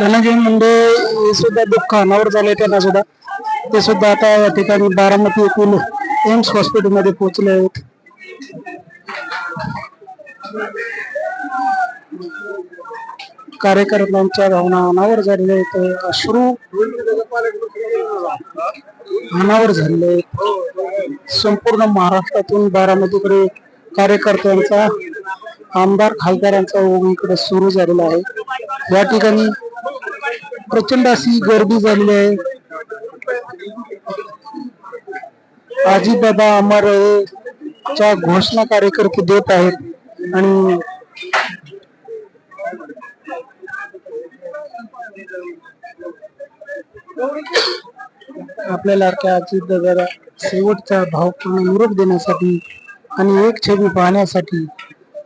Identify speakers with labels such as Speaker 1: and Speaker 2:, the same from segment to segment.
Speaker 1: धनंजय मुंडे हे सुद्धा दुःख अनावर झाले त्यांना सुद्धा. ते सुद्धा आता या ठिकाणी बारामती येथील एम्स हॉस्पिटलमध्ये पोहोचले आहेत. कार्यकर्त्यांच्या भावना अनावर झालेल्या आहेत. अश्रू अनावर झालेले आहेत. संपूर्ण महाराष्ट्रातून बारामतीकडे कार्यकर्त्यांचा आमदार खासदारांचा ओघ इकडे सुरू झालेला आहे. या ठिकाणी प्रचंड अशी गर्दी झालेली आहे. अजितदादा अमर च्या घोषणा कार्यकर्ते देत आहेत आणि आपल्याला लाडक्या अजितदादाला शेवटचा भावपूर्ण निरोप देण्यासाठी आणि एक छबी पाहण्यासाठी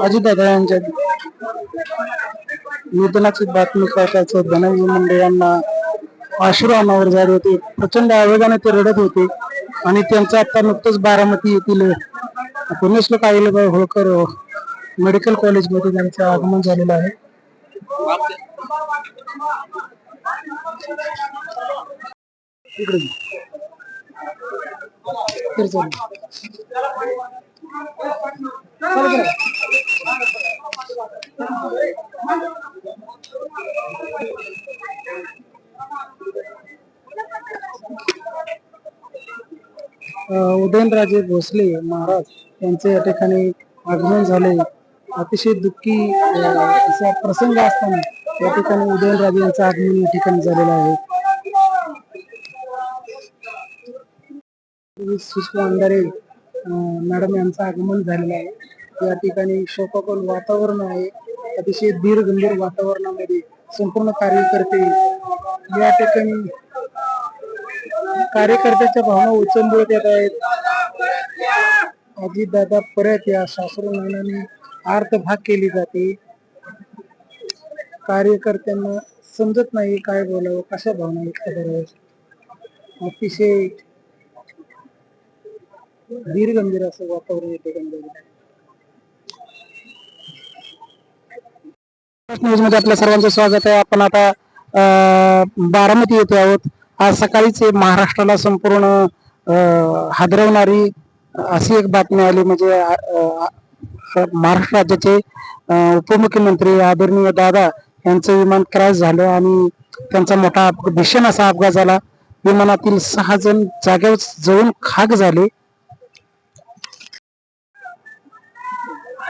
Speaker 1: अजित दादा यांच्या निधनाची बातमी कळताच धनंजय मुंडे यांना अश्रू अनावर झाले होते. प्रचंड आवेगाने ते रडत होते आणि त्यांचं आता नुकतंच बारामती येथील पुण्यश्लोक अहिल्याबाई होळकर मेडिकल कॉलेजमध्ये त्यांचं आगमन झालेलं आहे. इकडे अं, उदयनराजे भोसले महाराज यांचे या ठिकाणी आगमन झाले. अतिशय दुःखी असा प्रसंग असताना या ठिकाणी उदयनराजे यांचं आगमन या ठिकाणी झालेलं आहे. सुषमा अंधारे मॅडम यांचं आगमन झालेलं आहे. या ठिकाणी शोकाकुल वातावरण आहे. अतिशय धीर गंभीर वातावरणामध्ये संपूर्ण कार्यकर्ते या ठिकाणी कार्यकर्त्याच्या भावना उचंबळत येत आहेत. अजितदादा परत या सासरू नानाने अर्थभाग केली जाते. कार्यकर्त्यांना समजत नाही काय बोलावं कशा भावना व्यक्त कराव्या अतिशय धीर गंभीर असं वातावरण येते म्हणजे? न्यूजमध्ये आपल्या सर्वांचं स्वागत आहे. आपण आता बारामती येथे आहोत. आज सकाळीच महाराष्ट्राला संपूर्ण हादरवणारी अशी एक बातमी आली. म्हणजे महाराष्ट्र राज्याचे उपमुख्यमंत्री आदरणीय दादा यांचं विमान क्रॅश झालं आणि त्यांचा मोठा भीषण असा अपघात झाला. विमानातील सहा जण जागेवर जळून खाक झाले.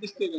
Speaker 1: दिसते का